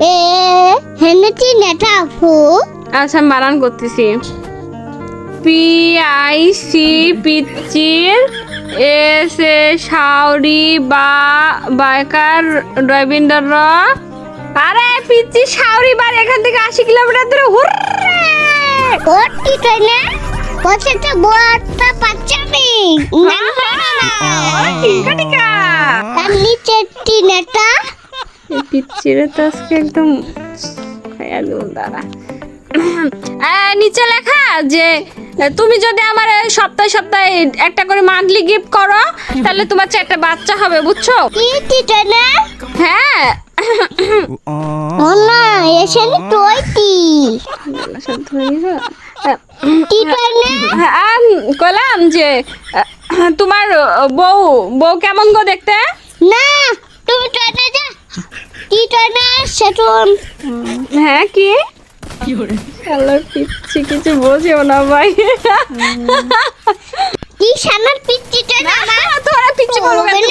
এ হেনেটি নেটা ফু আচ্ছা আমি বানান করতেছি। পি আই সি পিচির এস এ সাউরি বা বাইকার রবীন্দ্র আরে পিচি সাউরি বার এখান থেকে আশি কিলোমিটার দূরে হুররে! ওটি তাই না? পছন্দ বড়টা পাচ্চামি না না না। টিকা টিকা তার নিচে টি নেটা এই পিচ্চিরে তো আজকে একদম দাঁড়া। নিচে লেখা যে তুমি যদি আমার সপ্তাহে সপ্তাহে একটা করে মান্থলি গিফট করো তাহলে তোমার চারটা বাচ্চা হবে বুঝছ? কি টি। তাই না? হ্যাঁ এসে আম, কলাম যে তোমার বউ বউ কেমন গো দেখতে? না তুমি তাই না যা টি তাই না সেটুন হ্যাঁ কি? হ্যালো পিচ্ছি কিছু বোঝেও না ভাই। কি সানার পিচ্ছি তাই না না তোরা পিচ্ছি বলব কেন?